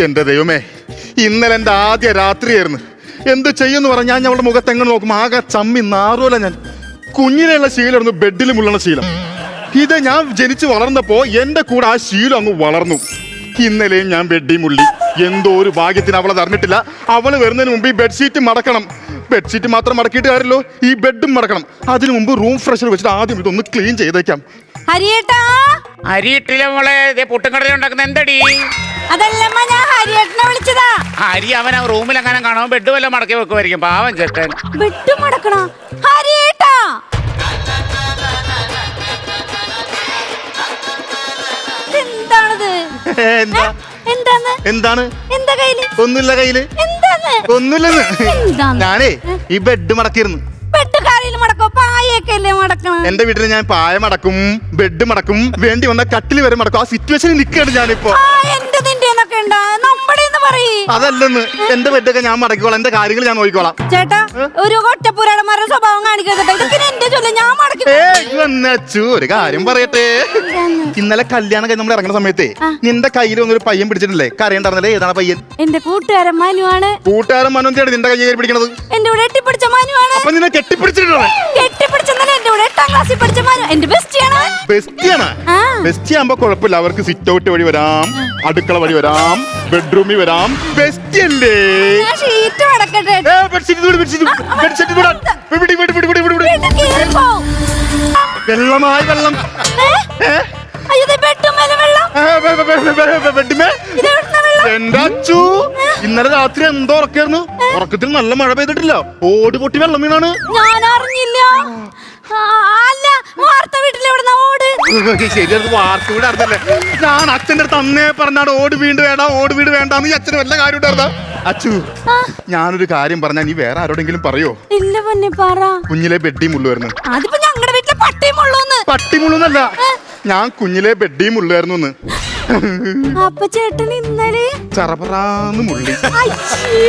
എന്റെ ദൈവമേ. ഇന്നലെ എന്റെ ആദ്യ രാത്രിയായിരുന്നു. എന്ത് ചെയ്യുമെന്ന് പറഞ്ഞാൽ ഞാൻ അവളുടെ മുഖത്ത് എങ്ങനെ നോക്കും? ആകെ ചമ്മി നാറൂല ഞാൻ. കുഞ്ഞിനെയുള്ള ശീലമായിരുന്നു ബെഡിൽ മുള്ളണ ശീലം. ഇത് ഞാൻ ജനിച്ചു വളർന്നപ്പോൾ എന്റെ കൂടെ ആ ശീലം അങ്ങ് വളർന്നു. ഇന്നലെയും ഞാൻ ബെഡി മുള്ളി. എന്തോ ഒരു ഭാഗ്യത്തിന് അവളെ അറിഞ്ഞിട്ടില്ല. അവൾ വരുന്നതിന് മുമ്പ് ഈ ബെഡ്ഷീറ്റ് മടക്കണം. ബെഡ്ഷീറ്റ് മാത്രം മടക്കിയിട്ട് കാര്യമല്ലോ ഈ ബെഡും മടക്കണം. അതിനു മുമ്പ് റൂം ഫ്രഷർ വെച്ചിട്ട് ആദ്യം ഇതൊന്ന് ക്ലീൻ ചെയ്തേക്കാം. ഹരിയേട്ടാ. അരിയിട്ടില്ല മോളെ പുട്ടും കടലുണ്ടാക്കുന്ന ഉണ്ടാക്കുന്ന എന്തടി? അതല്ലമ്മ ഞാൻ ഹരിയേട്ടനെ വിളിച്ചതാ. ഹരി അവൻ ആ റൂമിൽ അങ്ങനെ കാണാൻ ബെഡ് വല്ല മടക്കി വെക്കുമായിരിക്കും. പാവം ചേട്ടൻ ബെഡ് മടക്കണ? ഹരിയേട്ടാ. എന്താണിത് എന്താ? എന്താണ് എന്താണ്? എന്താ കയ്യിൽ? ഒന്നുമില്ല കയ്യിൽ. എന്താണ് ഒന്നുമില്ലെന്ന്. എന്താണ്? ഞാനേ ഈ ബെഡ് മടക്കിയിരുന്നു. ബെഡ് പായൊക്കെ അല്ലേ മടക്കണം? എന്റെ വീട്ടിൽ ഞാൻ പായ മടക്കും ബെഡ് മടക്കും വേണ്ടി വന്ന കട്ടിൽ വരെ മടക്കും. ആ സിറ്റുവേഷനിൽ നിൽക്കുകയാണ് ഞാനിപ്പോ. ആ എന്റെ നിന്റെ എന്നൊക്കെ ഉണ്ടാ നമ്മുടെ പറയേ. അതല്ലെന്ന്. എന്റെ ബെഡൊക്കെ ഞാൻ മടക്കിക്കോളാം. എന്റെ കാര്യങ്ങൾ ഞാൻ നോക്കിക്കോളാം. ചേട്ടാ ഒരു ഒറ്റപ്പുരാടന്മാരുടെ സ്വഭാവം കാണിക്കരുത് എന്റെ ചൊല്ല ഞാൻ മടക്കി ഏയ് വന്നച്ചു. ഒരു കാര്യം പറയട്ടെ. ഇന്നലെ കല്യാണം കഴിഞ്ഞ് നമ്മൾ ഇറങ്ങുന്ന സമയത്തെ നിന്റെ കയ്യിൽ ഒന്നൊരു പയ്യൻ പിടിച്ചിട്ടില്ലേ? കരയുണ്ടായിരുന്നല്ലേ ഏതാണ് പയ്യൻ? എന്റെ കൂട്ടുകാരൻ മനുവാണ്. കൂട്ടുകാരൻ മനോന്തിയാണ് നിന്റെ കയ്യിൽ പിടിക്കുന്നത് പിടിക്കണത്. എന്റെ കൂടെ എട്ടിപ്പിടിച്ച മനുവാണ്. അപ്പൊ നിന്നെ കെട്ടിപ്പിടിച്ചിട്ടുണ്ടോ കെട്ടിപ്പിടിച്ചെന്നല്ല എന്റെ കൂടെ എട്ടാം ക്ലാസ്സിൽ പഠിച്ച മനു എന്റെ ബെസ്റ്റിയാണ്. ബെസ്റ്റിയാണ്. ബെസ്റ്റി ആകുമ്പോ കുഴപ്പമില്ല. അവർക്ക് സിറ്റ് ഔട്ട് വഴി വരാം. അടുക്കള വഴി വരാം. ബെഡ്റൂമിൽ വരാം. ബെസ്റ്റി അല്ലേ ഷീറ്റ് വടക്കട്ടെ ഏ, bedsheet ഇത് വിട്, bedsheet ഇത് വിട്, bedsheet ഇത് വിടാൻ. വിട്, വിട്, വിട്, വിട്, വിട്, വിട്. വീട്ടിൽ കേറിപ്പോവും. വെള്ളമായി വെള്ളം. ഏ? ഏ? അയ്യോ ദേ ബെഡ്റൂമിലെ വെള്ളം. ഏ, ബെ- ബെ- ബെ- ബെ- ബെ- ബെഡ്മേ? ഇത് എവിടുന്നാ വെള്ളം? എന്റെ അച്ചു? ഇന്നലെ രാത്രി എന്തോ ഉറക്കായിരുന്നു. ഉറക്കത്തിൽ നല്ല മഴ പെയ്തിട്ടില്ല. ഓടി പൊട്ടി വെള്ളം വീണാണ്. ഞാൻ അറിഞ്ഞില്ല അല്ല വാർത്ത വീട്ടിൽ എവിടുന്ന ഓട്? ശരിയത് വാർത്ത വീട് അടുത്തല്ലേ? ഞാൻ അച്ഛന്റെ അടുത്ത് അന്നേ പറഞ്ഞാണ് ഓട് വീട് വേണ്ട ഓട് വീട് വേണ്ടെന്ന് ഈ അച്ഛന് വല്ല കാര്യം ഉണ്ടായിരുന്ന അച്ചു ഞാനൊരു കാര്യം പറഞ്ഞാ നീ വേറെ ആരോടെങ്കിലും പറയോ? ഇല്ല പൊന്നെ പറ. കുഞ്ഞിലെ ബെഡി മുള്ളുവായിരുന്നു. അതിപ്പോ ഞങ്ങളുടെ വീട്ടിലെ പട്ടി ഉള്ളൂന്ന് പട്ടി മുള്ളുന്നല്ല ഞാൻ കുഞ്ഞിലെ ബെഡി മുള്ളുവായിരുന്നു എന്ന്. അപ്പൊ ചേട്ടൻ ഇന്നലെ ചറപറാന്ന് മുള്ളി. അയ്യേ.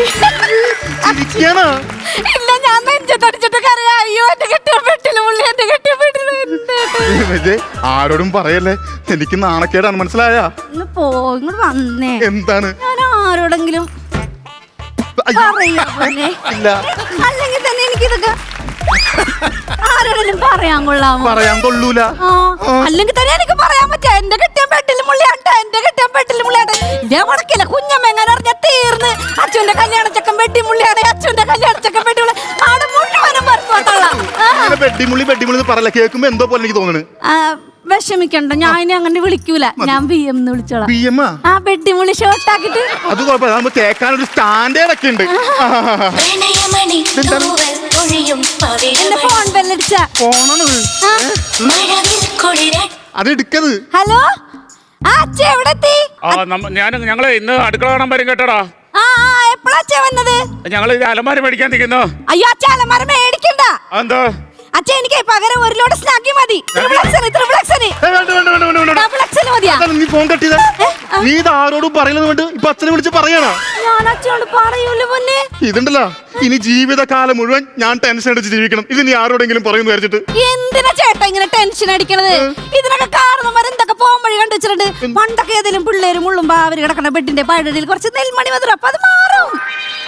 ഞാൻ നെഞ്ചത്തടിച്ചിട്ട് കരയാ. അയ്യോ എന്റെ കെട്ടിയ പെട്ടിൽ പുള്ളി എന്റെ കെട്ടിയ പെട്ടിൽ ആരോടും പറയല്ലേ? എനിക്ക് നാണക്കേടാണ് മനസ്സിലായ? ഒന്ന് പോ ഇങ്ങോട്ട് വന്നേ. എന്താണ്? ഞാൻ ആരോടെങ്കിലും അയ്യോ? ഇല്ല. അല്ലെങ്കിൽ തന്നെ എനിക്കിതൊക്കെ ആരോടെങ്കിലും പറയാൻ കൊള്ളാമോ? പറയാൻ കൊള്ളൂല. ആ, അല്ലെങ്കിൽ തന്നെ എനിക്ക് പറയാൻ പറ്റാ എന്റെ കെട്ടിയ പെട്ടിൽ മുള്ളിയാട്ട എന്റെ കെട്ടിയ പെട്ടിൽ മുള്ളിയാട്ട ഇതേ മുടക്കില്ല കുഞ്ഞമ്മ എങ്ങനെ അറിഞ്ഞ തീർന്ന്. അച്ഛന്റെ കല്യാണ ചക്കൻ പെട്ടി മുള്ളിയാണ് അച്ഛന്റെ കല്യാണ ചക്കൻ മുള്ളി പറത്തോട്ടുള്ള ബെഡിമുള്ളി ബെഡിമുള്ളി എന്ന് പറയല കേൾക്കുമ്പോ എന്തോ പോലെ എനിക്ക് തോന്നുന്നു വിഷമിക്കണ്ട. ഞാൻ ഇനി അങ്ങനെ വിളിക്കൂല. ഞാൻ ബി എം എന്ന് വിളിച്ചോളാം. എം ആ? പെട്ടി മുള്ളി ഷോർട്ടാക്കിട്ട് അത് കുഴപ്പമില്ല. നമ്മൾ കേൾക്കാൻ ഒരു സ്റ്റാൻഡേർഡ് ഒക്കെ ഉണ്ട് എന്റെ ഫോൺ ബെല്ലടിച്ച ഫോണാണത് അത് എടുക്കത് ഹലോ ആ അച്ഛ എവിടെ ആ നമ്മ ഞാൻ ഞങ്ങളെ ഇന്ന് അടുക്കള കാണാൻ വരും കേട്ടോടാ. ആ ആ എപ്പോഴാ അച്ഛ വന്നത്? ഞങ്ങൾ അലമാര മേടിക്കാൻ നിൽക്കുന്നു അയ്യോ അച്ഛ അലമാര മേടിക്കണ്ട. എന്തോ അച്ഛ എനിക്ക് പകരം ഒരു ലോഡ് സ്നാക്കി മതി. നീ ഫോൺ കട്ടിയത് നീ ഇത് ആരോടും പറയുന്നത് കൊണ്ട് ഇപ്പൊ അച്ഛനെ വിളിച്ച് പറയണ? ഇതുണ്ടല്ലോ. ഇനി ജീവിതകാലം മുഴുവൻ ഞാൻ ടെൻഷൻ അടിച്ച് ജീവിക്കണം. ഇത് നീ ആരോടെങ്കിലും പറയുന്നു വിചാരിച്ചിട്ട്. എന്തിനാ ചേട്ടാ ഇങ്ങനെ ടെൻഷൻ അടിക്കണത്? ഇതിനൊക്കെ കാരണന്മാർ എന്തൊക്കെ പോകാൻ വഴി കണ്ടു വെച്ചിട്ടുണ്ട് പണ്ടൊക്കെ ഏതെങ്കിലും പിള്ളേരും മുള്ളുമ്പോ അവർ കിടക്കണ ബെഡിന്റെ പഴടിയിൽ കുറച്ച് നെൽമണി മധുരം അപ്പൊ അത് മാറും.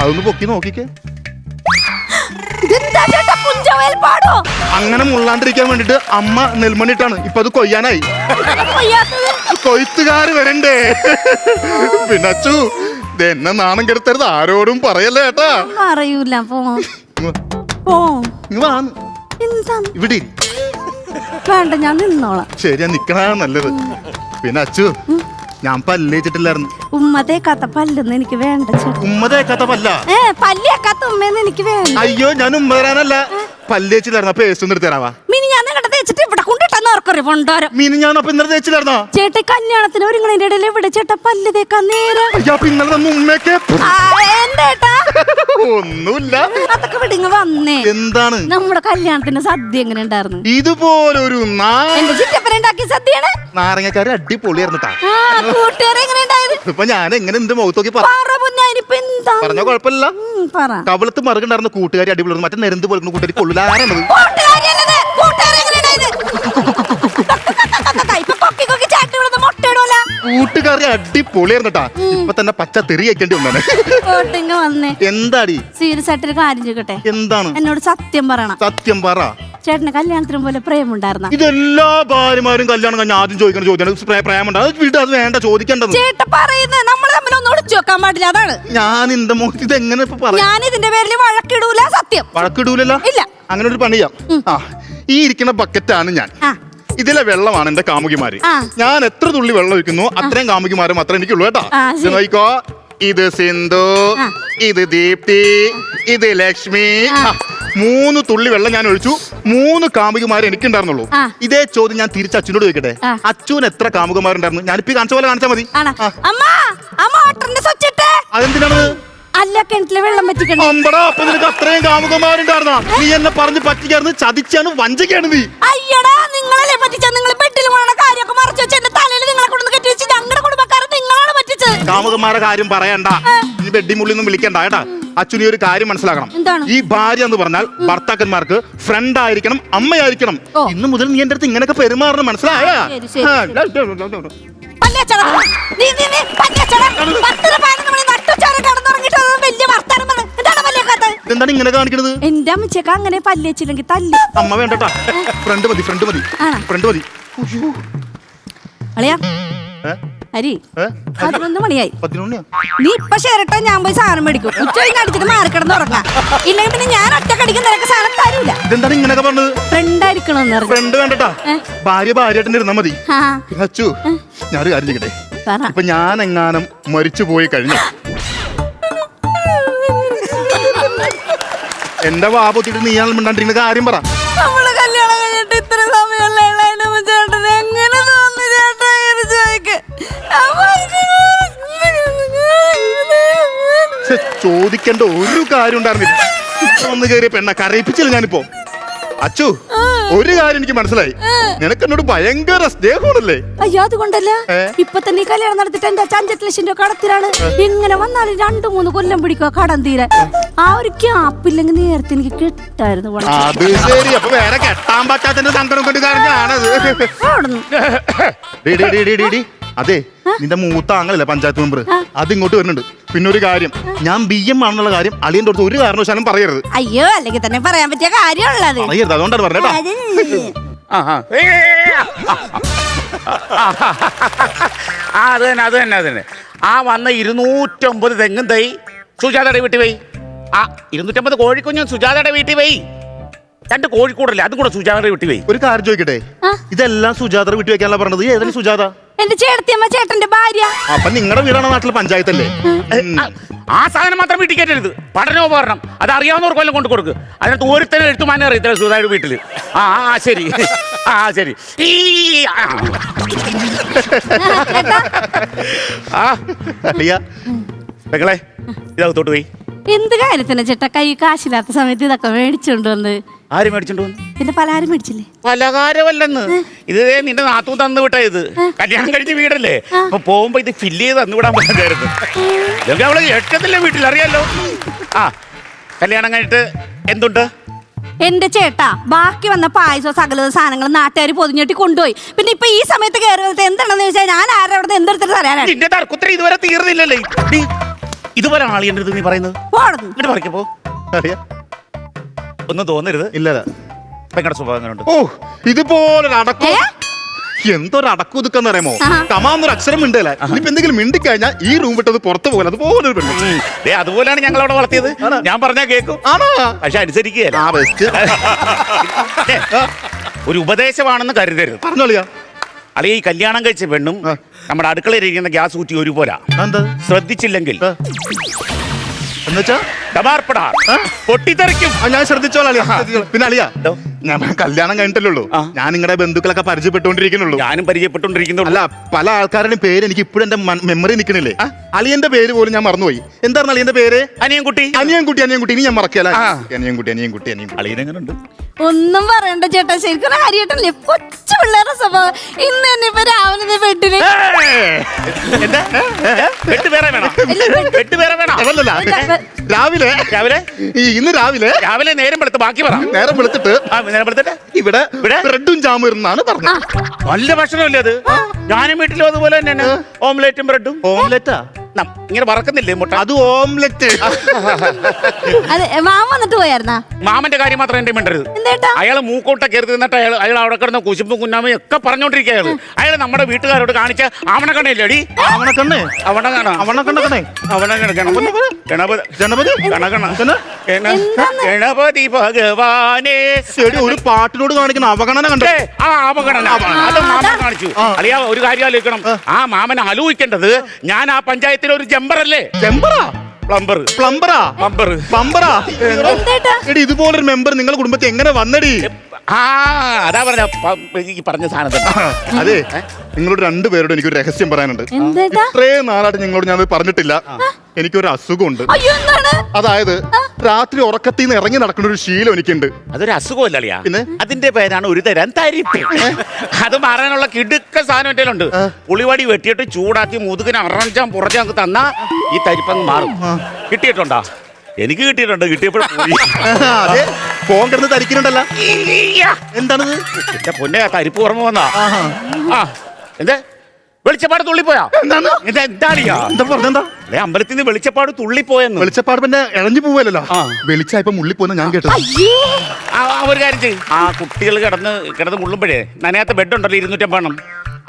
അതൊന്ന് പൊക്കി നോക്കിക്കേ. അങ്ങനെ മുള്ളാണ്ടിരിക്കാൻ വേണ്ടിട്ട് അമ്മ നെൽമണിട്ടാണ് ഇപ്പൊ അത് കൊയ്യാനായി. കൊയ്ത്തുകാർ വരണ്ടേ? പിന്നെ അച്ചു എന്നെ നാണം കെടുത്തരുത്. ആരോടും പറയല്ലേ ഏട്ടാ ഇവിടെ ഇരി. വേണ്ട ഞാൻ നിന്നോളാം. ശരി ഞാൻ നിക്കണ നല്ലത് പിന്നെ അച്ചു ഞാൻ പല്ലേച്ചിട്ടില്ലായിരുന്നു ഉമ്മ കഥ പല്ലൊന്നും എനിക്ക് വേണ്ട ഉമ്മതേക്കാത്ത തേക്കാത്ത പല്ല? ഏ പല്ലിയാക്കാത്ത ഉമ്മയൊന്നും എനിക്ക് വേണ്ട. അയ്യോ ഞാൻ ഉമ്മ തരാനല്ല. അപ്പൊ പേസ്റ്റ് ഒന്ന് എടുത്ത് തരാവാ മിനി ഞാൻ നിങ്ങളുടെ തേച്ചിട്ട് ഇവിടെ ഇന്നലെ തേച്ചില്ലായിരുന്നോ? ചേട്ടൻ കല്യാണത്തിന് ഒരുങ്ങണതിന്റെ ഇടയിൽ ഇവിടെ ചേട്ടാ പല്ല് തേക്കാൻ നേരം. അയ്യോ അപ്പൊ ഇന്നലെ ഉമ്മയൊക്കെ ആ, എന്തേട്ടാ ഒന്നുമില്ല. അതൊക്കെ വന്നേ. എന്താണ്? നമ്മുടെ കല്യാണത്തിന്റെ സദ്യ എങ്ങനെ ഉണ്ടായിരുന്നു? ഇതുപോലൊരു നാ എന്റെ ചിറ്റപ്പന ഉണ്ടാക്കിയ സദ്യയാണ്? നാരങ്ങക്കാര് അടിപൊളിയായിരുന്നു ട്ടാ. ആ കൂട്ടുകാരെ എങ്ങനെ ഉണ്ടായത്? ഇപ്പൊ ഞാൻ എങ്ങനെ എന്ത് മുഖത്ത് നോക്കി പറ. പറ പുന്നാനിപ്പ എന്താ? പറഞ്ഞ കുഴപ്പമില്ല. ഉം, പറ. കവളത്ത് മറുകുണ്ടായിരുന്ന കൂട്ടുകാരി അടിപൊളി മറ്റേ നെരുന്ത് പോലെ കൂട്ടുകാരി കൊള്ളിലാരാണത് കൂട്ടുകാരിയല്ലത്, കൂട്ടുകാരി അടിപൊളിയായിരുന്നു കേട്ടാ ഇപ്പൊ തന്നെ പച്ച തെറി വയ്ക്കേണ്ടി വന്നാണ്. വന്നേ. എന്താടി? സീരിയസ് ആയിട്ടൊരു കാര്യം ചോദിക്കട്ടെ? എന്താണ്? എന്നോട് സത്യം പറയണം. സത്യം പറ. ചേട്ടന് കല്യാണത്തിനും പോലെ പ്രേമുണ്ടായിരുന്ന? ഇതെല്ലാ ഭാര്യമാരും കല്യാണം കഴിഞ്ഞ ആദ്യം ചോദിക്കണ ചോദ്യമാണ്. അത് വേണ്ട ചോദിക്കേണ്ടത്. ചേട്ട പറയുന്നത് നമ്മൾ തമ്മിൽ ഒന്ന് ഒളിച്ചു വെക്കാൻ പാടില്ല അതാണ്. ഞാൻ എന്റെ മുഖത്ത് ഇത് എങ്ങനെ ഞാൻ ഇതിന്റെ പേരിൽ വഴക്കിടൂല സത്യം. വഴക്കിടൂലല്ല? ഇല്ല. അങ്ങനെ ഒരു പണിയാ. ആ ഈ ഇരിക്കുന്ന ബക്കറ്റാണ് ഞാൻ. ഇതിലെ വെള്ളമാണ് എന്റെ കാമുകിമാര്. ഞാൻ എത്ര തുള്ളി വെള്ളം ഒഴിക്കുന്നു അത്രയും കാമുകിമാര് മാത്രമേ എനിക്കുള്ളൂ കേട്ടോ. ആ, ഇത് സിന്ധു ഇത് ദീപ്തി ഇത് ലക്ഷ്മി. മൂന്ന് തുള്ളി വെള്ളം ഞാൻ ഒഴിച്ചു. മൂന്ന് കാമുകിമാരെ എനിക്കുണ്ടായിരുന്നുള്ളൂ. ഇതേ ചോദ്യം ഞാൻ തിരിച്ച് അച്ഛനോട് ചോദിക്കട്ടെ. അച്ഛൻ എത്ര കാമുകമാരുണ്ടായിരുന്നു? ഞാനിപ്പോ കാണിച്ച പോലെ കാണിച്ചാൽ മതി. അതെന്തിനാണ് അല്ല കിണറ്റിലെ വെള്ളം പറ്റിക്കണ്ട അമ്പടാ അപ്പൊ നിനക്ക് അത്രയും കാമുകമാരുണ്ടായിരുന്ന നീ എന്നെ പറഞ്ഞ് പറ്റിക്കായിരുന്നു ചതിച്ചാണ് വഞ്ചിക്കാണ് നീ. അയ്യടാ നിങ്ങളല്ലേ പറ്റിച്ച നിങ്ങൾ ബെഡിൽ വീണ കാര്യമൊക്കെ മറച്ചു വെച്ച് എന്റെ തലയിൽ നിങ്ങളെ കൊണ്ടു കെട്ടി വെച്ച് ഞങ്ങളുടെ കുടുംബക്കാരൻ നിങ്ങളാണ് പറ്റിച്ചത്. കാമുകന്മാരെ കാര്യം പറയണ്ട. ഈ വെഡിമുള്ളിന്നും വിളിക്കണ്ട കേട്ടാ? അച്ഛനി ഒരു കാര്യം മനസ്സിലാക്കണം. എന്താണ്? ഈ ഭാര്യ എന്ന് പറഞ്ഞാൽ ഭർത്താക്കന്മാർക്ക് ഫ്രണ്ട് ആയിരിക്കണം അമ്മയായിരിക്കണം. ഓ. ഇന്ന് മുതൽ നീ എന്റെ അടുത്ത് ഇങ്ങനെയൊക്കെ പെരുമാറണം മനസ്സിലായോ? ശരി, ശരി. നീ നീ നീ പല്ലിയച്ചടാ. പത്തിന് പതിനൊന്ന് മണി എന്താണ് ഇങ്ങനെ കാണിക്കണത്? എന്റെ അമ്മച്ചേക്ക അങ്ങനെ പല്ലിയച്ചില്ലെങ്കിൽ തല്ലി. അമ്മ വേണ്ടട്ടാ. ഫ്രണ്ട് മതി ഫ്രണ്ട് മതി. ഫ്രണ്ട് മതി. അളിയാ? അരി? പതിനൊന്ന് മണിയായി. നീ ഇപ്പൊ ഷെയറിട്ടോ ഞാൻ പോയി സാധനം മേടിക്കും. ഉച്ച കഴിഞ്ഞ് അടിച്ചിട്ട് മാറിക്കിടന്ന് ഉറങ്ങാം. ഇല്ലെങ്കിൽ പിന്നെ ഞാൻ ഒറ്റക്കടിക്കും നിനക്ക് സാധനം തരൂല. ഇതെന്താണ് ഇങ്ങനെയൊക്കെ പറഞ്ഞത്? ഫ്രണ്ട് ആയിരിക്കണമെന്ന് ഫ്രണ്ട് വേണ്ടട്ടാ. ഭാര്യ ഭാര്യയായിട്ട് ഇരുന്നാ മതി. അച്ചു ഞാനൊരു കാര്യം ചെയ്യട്ടെ. ഇപ്പൊ ഞാൻ എങ്ങാനും മരിച്ചു പോയി കഴിഞ്ഞു എന്റെ വാപത്തിട്ട് നീ ആൾ മിണ്ടാണ്ടിരിക്കുന്ന കാര്യം പറ. നമ്മൾ കല്യാണം കഴിഞ്ഞിട്ട് ഇത്ര സമയമല്ലേ ചേട്ടൻ എങ്ങനെ തോന്നി ചേട്ടാ ചോദിക്കേണ്ട ഒരു കാര്യം ഉണ്ടായിരുന്നില്ല. ഒന്ന് വന്ന് കയറിയ പെണ്ണ കരയിപ്പിച്ചില്ല ഞാനിപ്പോ. അച്ചു ഒരു കാര്യം എനിക്ക് മനസ്സിലായി. നിനക്ക് എന്നോട് ഭയങ്കര സ്നേഹമാണല്ലേ? അയ്യോ അതുകൊണ്ടല്ല? ഇപ്പൊ തന്നെ കല്യാണം നടത്തിട്ട് എന്റെ അഞ്ചെട്ട് ലക്ഷം രൂപ കടത്തിലാണ്. ഇങ്ങനെ വന്നാലും രണ്ടു മൂന്ന് കൊല്ലം പിടിക്കുക കടം തീരെ. ആ. ഒരു ക്യാപ്പില്ലെങ്കിൽ നേരത്തെ എനിക്ക് കിട്ടായിരുന്നു അത് ശരി. അപ്പൊ വേറെ കെട്ടാൻ പറ്റാത്തതിന്റെ സങ്കടം കൊണ്ട് കാരണമാണത് അതെ നിന്റെ മൂത്ത ആങ്ങളല്ലേ പഞ്ചായത്ത് മെമ്പർ അത് ഇങ്ങോട്ട് വരുന്നുണ്ട്. പിന്നെ ഒരു കാര്യം ഞാൻ ബി എം ആണെന്നുള്ള കാര്യം അളിയന്റെ അടുത്ത് ഒരു കാരണവശാലും പറയരുത്. അയ്യോ അല്ലെങ്കിൽ തന്നെ പറയാൻ പറ്റിയ കാര്യമുള്ളത് പറയരുത് അതുകൊണ്ടാണ് പറഞ്ഞേട്ടാ അത്. തന്നെ അത് തന്നെ അത് തന്നെ. ആ വന്ന ഇരുന്നൂറ്റമ്പത് തെങ്ങും തൈ സുജാതയുടെ വീട്ടിൽ പോയി. ആ ഇരുന്നൂറ്റമ്പത് കോഴിക്കുഞ്ഞും സുജാതയുടെ വീട്ടിൽ പോയി. രണ്ട് കോഴിക്കൂടല്ലേ അതും കൂടെ സുജാതയുടെ വീട്ടിൽ പോയി. ഒരു കാര്യം ചോദിക്കട്ടെ? ഇതെല്ലാം സുജാതയുടെ വീട്ടിൽ വെക്കാനല്ല പറഞ്ഞത്? ഏതെങ്കിലും ഏതാണ് സുജാത? എന്റെ ചേട്ടത്തിയമ്മ ചേട്ടന്റെ ഭാര്യ. അപ്പൊ നിങ്ങളുടെ വീടാണ് നാട്ടിലെ പഞ്ചായത്തല്ലേ. ആ, സാധനം മാത്രം വീട്ടിൽ കയറ്റരുത്. പഠനോപകരണം അത് അറിയാവുന്നവർക്ക് വല്ലതും കൊണ്ട് കൊടുക്ക്. അതിനകത്ത് ഒരുത്തനെ എഴുത്തുമാനെ അറിയത്തില്ല സുധായുടെ വീട്ടിൽ ആ ആ ശരി. ആ ശരി. ഈ ആ. ആ. പെങ്ങളെ ഇതകത്തോട്ട് പോയി. എന്ത് കാര്യത്തിന് ചേട്ടാ? കൈ കാശില്ലാത്ത സമയത്ത് ഇതൊക്കെ മേടിച്ചോണ്ട് വന്ന്. ആര് മേടിച്ചോണ്ട് വന്നു? പിന്നെ പലഹാരം മേടിച്ചില്ലേ? പലഹാരമല്ലെന്ന്. ഇത് ദേ നിന്റെ നാത്തു തന്നു വിട്ട ഇത്. കല്യാണം കഴിഞ്ഞ വീടല്ലേ? അപ്പൊ പോകുമ്പോ ഇത് ഫില്ല് ചെയ്ത് തന്നു വിടാൻ പറ്റായിരുന്നു അവളെ അവൾ എട്ടത്തില്ല വീട്ടിൽ? അറിയാലോ. ആ. കല്യാണം കഴിഞ്ഞിട്ട് എന്തുണ്ട്? എന്റെ ചേട്ടാ ബാക്കി വന്ന പായസോ സകല സാധനങ്ങൾ നാട്ടുകാർ പൊതിഞ്ഞിട്ട് കൊണ്ടുപോയി. പിന്നെ ഇപ്പൊ ഈ സമയത്ത് കയറി വന്നിട്ട് എന്താണെന്ന് ചോദിച്ചാൽ ഞാൻ ആരുടെ അവിടെ എന്തെടുത്തിട്ട് തരാനാണ്? നിന്റെ തർക്കുത്തരം ഇതുവരെ തീർന്നില്ലല്ലേ. നീ ഇതുപോലെ ആളിയന്റെ അടുത്ത് നീ പറയുന്നത്? എന്നിട്ട് ഇങ്ങോട്ട് പറിക്കപ്പോ അറിയാ. ഒന്നും തോന്നരുത്. ഇല്ല പെങ്ങളുടെ സ്വഭാവം ഉണ്ട് ഓ ഇതുപോലെ അടക്കം? ഏ? എന്തൊരു അടക്കം ഒതുക്കെന്ന് അറിയാമോ? ആഹാ. കമാന്നൊരു അക്ഷരം മിണ്ടല്ല ഇനിയിപ്പോ എന്തെങ്കിലും മിണ്ടിക്കഴിഞ്ഞാൽ ഈ റൂം വിട്ടത് പുറത്തു പോകല. അതുപോലെ ഒരു പെണ്ണ് ദേ അതുപോലെയാണ് ഞങ്ങൾ അവിടെ വളർത്തിയത്. ഞാൻ പറഞ്ഞാ കേൾക്കും ആണോ? പക്ഷെ അനുസരിക്കുകയല്ല. ആ ബെസ്റ്റ് ദേ, ഒരു ഉപദേശമാണെന്ന് കരുതരുത്. പറഞ്ഞോളിയാ. അല്ലെ ഈ കല്യാണം കഴിച്ച പെണ്ണും നമ്മുടെ അടുക്കളയിൽ ഇരിക്കുന്ന ഗ്യാസ് കുറ്റി ഒരു പോരാ എന്താ? ശ്രദ്ധിച്ചില്ലെങ്കിൽ. എന്നുവെച്ചാ? പൊട്ടിത്തെറിക്കും. ആ, ഞാൻ ശ്രദ്ധിച്ചോളാം അളിയാ. ശ്രദ്ധിച്ചോളാം. പിന്നെ അളിയാ ഞാൻ കല്യാണം കഴിഞ്ഞിട്ടല്ലോ ഉള്ളൂ ഞാൻ നിങ്ങളുടെ ബന്ധുക്കളൊക്കെ പരിചയപ്പെട്ടുകൊണ്ടിരിക്കുന്നുള്ളൂ. ഞാനും പരിചയപ്പെട്ടുകൊണ്ടിരിക്കുന്നുള്ളൂ. അല്ല പല ആൾക്കാരുടെയും പേര് എനിക്ക് ഇപ്പോഴും എന്റെ മെമ്മറി നിൽക്കണില്ലേ? അളിയന്റെ പേര് പോലും ഞാൻ മറന്നുപോയി. എന്താണ് അളിയന്റെ പേര്? അനിയൻകുട്ടി. അനിയൻകുട്ടി അനിയൻകുട്ടി. ഇനി ഞാൻ മറക്കല. അനിയൻകുട്ടി അനിയൻകുട്ടി അനിയൻകുട്ടി. അളിയനെങ്ങനുണ്ട്? ഒന്നും പറയണ്ട ചേട്ടാ ശരിക്കും കാര്യട്ടല്ലേ കൊച്ചു പിള്ളേരുടെ സ്വഭാവം. ഇന്ന് തന്നെ ഇപ്പൊ രാവിലെ ദേ ബെഡിൽ എന്താ? വെട്ട് വേറെ വേണം? ഇല്ല, വെട്ട്. വെട്ട് വേറെ വേണം? അതല്ലല്ല രാവിലെ രാവിലെ? രാവിലെ ഈ ഇന്ന് രാവിലെ രാവിലെ നേരം വെളുത്ത് ബാക്കി പറ. നേരം വെളുത്തിട്ട് ആ നേരം വെളുത്തിട്ട്? ഇവിടെ ഇവിടെ? ബ്രെഡും ജാമും ഇരുന്നാണ് പറഞ്ഞത്. നല്ല ഭക്ഷണമല്ലേ അത്? ഞാനും വീട്ടിലും അതുപോലെ തന്നെയാണ്. ഓംലേറ്റും ബ്രെഡും. ഓംലെറ്റാ? നം, ഇങ്ങനെ വറക്കുന്നില്ലേ മുട്ട? അത് ഓംലെറ്റ്. അതെ മാമ വന്നിട്ട് പോയായിരുന്നാ? മാമന്റെ കാര്യം മാത്രം എന്റെ മിണ്ടരുത്. എന്തേട്ടാ? അയാൾ മൂക്കോട്ട കയറി നിന്നിട്ട് അയാൾ അയാൾ അവിടെ കിടന്ന കുശുമ്പും കുന്നാമയും ഒക്കെ പറഞ്ഞോണ്ടിരിക്കുക അയാൾ അയാൾ നമ്മുടെ വീട്ടുകാരോട് കാണിച്ച ആവണ കണ്ണയില്ലേടി അവനെ അവണക്കണ്ണ അവണ കാണാ അവനെ കണ്ണ കണ്ണേ അവണ കണ ഗണപതി? ഗണപതി ജനപതി കണകണ കണ്ണ? ഗണപതി ഭഗവാനേ. ശരി ഒരു പാട്ടിനോട് കാണിക്കുന്ന അവഗണന കണ്ടേ? ആ അവഗണന. അത് മാമൻ കാണിച്ചു അളിയ ഒരു കാര്യം ആലോചിക്കണം. ആ. മാമൻ ആലോചിക്കേണ്ടത് ഞാൻ ആ പഞ്ചായത്തിലെ ഒരു ജമ്പറല്ലേ? ചെമ്പറാ പ്ലംബർ പ്ലംബറാ? പ്ലംബർ പ്ലംബറാ? എടി ഇതുപോലൊരു മെമ്പർ നിങ്ങളുടെ കുടുംബത്തിൽ എങ്ങനെ വന്നടി? ആ അതാ പറഞ്ഞ ഈ പറഞ്ഞ സാധനം തന്നെ അതെ. നിങ്ങളോട് രണ്ടുപേരോട് എനിക്കൊരു രഹസ്യം പറയാനുണ്ട്. ഇത്രയും നാളായിട്ട് നിങ്ങളോട് ഞാൻ പറഞ്ഞിട്ടില്ല. എനിക്കൊരു അസുഖമുണ്ട്. അയ്യോ എന്താണ്? അതായത് രാത്രി ഉറക്കത്തിൽ നിന്ന് ഇറങ്ങി നടക്കുന്ന ഒരു ശീലം എനിക്കുണ്ട്. അതൊരു അസുഖമല്ല പിന്നെ? അതിന്റെ പേരാണ് ഒരു തരം തരിപ്പ്. അത് മാറാനുള്ള കിടുക്ക സാധനം എന്റെ ഉണ്ട് പുളിവടി വെട്ടിയിട്ട് ചൂടാക്കി മുതുകിന് അറഞ്ചാൻ പുറച്ചാൻ അങ്ങ് തന്നാ ഈ തരിപ്പങ്ങ് മാറും. കിട്ടിയിട്ടുണ്ടോ? എനിക്ക് കിട്ടിയിട്ടുണ്ട്. കിട്ടിയപ്പോഴും പോയി. അതെ. ഫോൺ കിടന്ന് തരിക്കുന്നുണ്ടല്ല. എന്താണ് എന്റെ പൊന്നെ ആ തരിപ്പ് ഓർമ്മ വന്നാ. ആ എന്തേ? വെളിച്ചപ്പാട് തുള്ളിപ്പോയാ? എന്താണ്? എന്താ എന്താണിയാ എന്താ പറഞ്ഞെന്താ അല്ലെ അമ്പലത്തിൽ നിന്ന് വെളിച്ചപ്പാട് തുള്ളിപ്പോയെന്ന്. വെളിച്ചപ്പാട് പിന്നെ ഇഴഞ്ഞു പോവല്ലോ ആ. വെളിച്ചായപ്പോ മുള്ളിപ്പോന്ന് ഞാൻ കേട്ടത്. ആ ആ, ഒരു കാര്യം ചെയ്യും. ആ കുട്ടികൾ കിടന്ന് കിടന്ന് മുള്ളുമ്പോഴേ നനയാത്ത ബെഡ് ഉണ്ടല്ലോ ഇരുന്നൂറ്റമ്പണ്ണം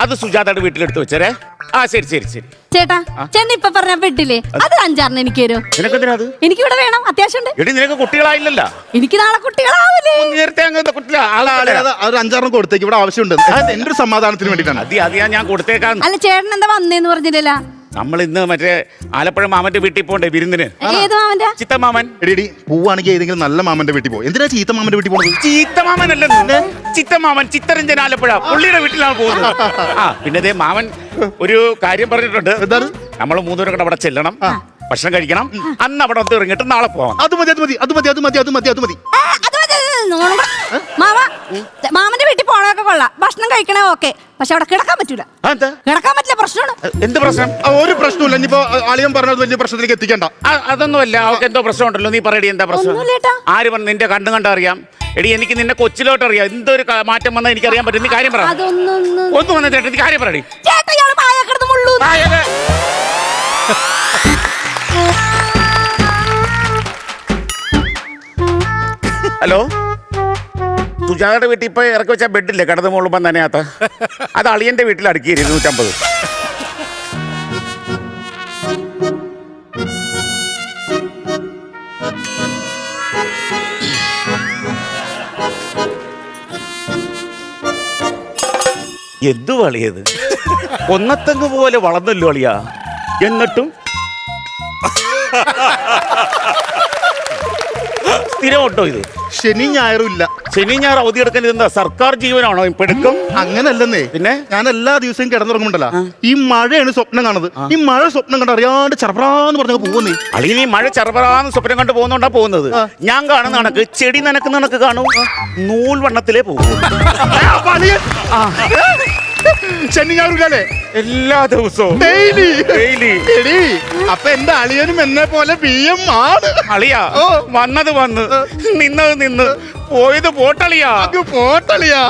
അത് സുജാതയുടെ വീട്ടിലെടുത്ത് വെച്ചേരേ. ആ ശരി ശരി ശരി. ചേട്ടാ ചേട്ടൻ ഇപ്പൊ പറഞ്ഞ പെട്ടില്ലേ അത് അഞ്ചാറിന് എനിക്ക് വരും നിനക്കെന്തിനാ അത്? എനിക്കിവിടെ വേണം അത്യാവശ്യമുണ്ട്. എടി നിനക്ക് കുട്ടികളായില്ലല്ലോ. എനിക്ക് നാളെ കുട്ടികളാവില്ലേ നേരത്തെ അങ്ങനത്തെ കുട്ടികളാ ആളാ അതെ, അതെ, ഒരു അഞ്ചാറെണ്ണം കൊടുത്തേക്ക്. ഇവിടെ ആവശ്യമുണ്ട്. എന്റെ ഒരു സമാധാനത്തിന് വേണ്ടിയിട്ടാണ്? അതി അത് ഞാൻ കൊടുത്തേക്കാൻ അല്ല ചേട്ടൻ എന്താ വന്നേന്ന് പറഞ്ഞില്ലല്ല? നമ്മൾ ഇന്ന് മറ്റേ ആലപ്പുഴ മാമന്റെ വീട്ടിൽ പോണ്ടേ വിരുന്നിന്? ഏത് മാമന്റെ? ചിത്തമാമൻ റെഡി എടി പോവാണെങ്കിൽ ഏതെങ്കിലും നല്ല മാമന്റെ വീട്ടിൽ പോകും എന്തിനാ ചീത്ത മാമന്റെ വീട്ടിൽ പോകുന്നത് ചീത്തമാമൻ അല്ലെന്ന് ചിത്തമാമൻ ചിത്തരഞ്ജൻ ആലപ്പുഴ. പുള്ളിയുടെ വീട്ടിലാണ് പോകുന്നത്. ആ പിന്നെ ദേ മാമൻ ഒരു കാര്യം പറഞ്ഞിട്ടുണ്ട്? നമ്മൾ മൂന്നുപേരും കൂടെ അവിടെ ചെല്ലണം. ഭക്ഷണം കഴിക്കണം. അന്ന് അവിടെ ഒന്ന് ഇറങ്ങിയിട്ട് നാളെ പോവാം. അത് മതി അത് മതി അത് മതി അത് മതി അത് മതി അത് മതി. ആ, അത് മതി, അത് മതി, നോണം മാമ മാമന്റെ വീട്ടിൽ പോണൊക്കെ കൊള്ളാം. ഭക്ഷണം കഴിക്കണേ ഓക്കെ. പക്ഷെ അവിടെ കിടക്കാൻ പറ്റൂല. എന്താ? കിടക്കാൻ പറ്റില്ല പ്രശ്നമാണ്. എന്ത് പ്രശ്നം? ആ, ഒരു പ്രശ്നമില്ല ഇനിയിപ്പോ അളിയൻ പറഞ്ഞത് വലിയ പ്രശ്നത്തിലേക്ക് എത്തിക്കണ്ട. ആ, അതൊന്നുമല്ല. അവൾക്ക് എന്തോ പ്രശ്നമുണ്ടല്ലോ. നീ പറയടി എന്താ പ്രശ്നം? ഒന്നുമില്ലേട്ടാ. ആര് പറഞ്ഞു നിന്റെ കണ്ടും കണ്ടറിയാം എടി എനിക്ക് നിന്നെ കൊച്ചിലോട്ട് അറിയാം എന്തൊരു ക- മാറ്റം വന്നാൽ എനിക്ക് അറിയാൻ പറ്റും. നീ കാര്യം പറ. ഒന്നും വന്ന ചേട്ടൻ നീ കാര്യം പറയടി. ചേട്ടാ ഇയാൾ മായ കിടന്ന് മുള്ളൂ ഹലോ? സുജാതയുടെ വീട്ടിൽ ഇപ്പൊ ഇറക്കി വെച്ച ബെഡില്ലേ? കടന്നു മുകളുമ്പം തന്നെയാത്ത അത് അളിയന്റെ വീട്ടിൽ അടുക്കി ഇരുന്നൂറ്റമ്പത് എന്തു വളിയത് ഒന്നത്തങ്ങ് പോലെ വളർന്നല്ലോ അളിയാ. എന്നിട്ടും? സ്ഥിരം ഓട്ടോ ഇത്? ശനി ഞായറും ഇല്ല. ശനി ഞായർ അവധി എടുക്കാൻ ഇതെന്താ? സർക്കാർ ജീവനാണോ ഇപ്പൊ എടുക്കും അങ്ങനല്ലെന്നേ. പിന്നെ? ഞാൻ എല്ലാ ദിവസവും കിടന്നുറങ്ങുമ്പോണ്ടല്ലോ. ഈ മഴയാണ് സ്വപ്നം കാണുന്നത്. ഈ മഴ സ്വപ്നം കണ്ട് അറിയാണ്ട് ചറപ്രാന്ന് പറഞ്ഞ പോകുന്നേ. അല്ലെങ്കിൽ ഈ മഴ ചെറുപറാന്ന് സ്വപ്നം കണ്ട് പോകുന്നോണ്ടാ പോകുന്നത്. ഞാൻ കാണുന്ന കണക്ക് ചെടി നനക്കുന്ന കണക്ക് കാണും. നൂൽ വണ്ണത്തിലേ പോകും. ശനി ഞാറില്ലേ എല്ലാ ദിവസവും. ഡെയിലി ഡെയിലി എടി അപ്പൊ എന്റെ അളിയനും എന്നെ പോലെ ബി എം ആണ്. അളിയാ വന്നത് വന്ന് നിന്നത് നിന്ന് പോയത് പോട്ടളിയാ. പോട്ടളിയാ.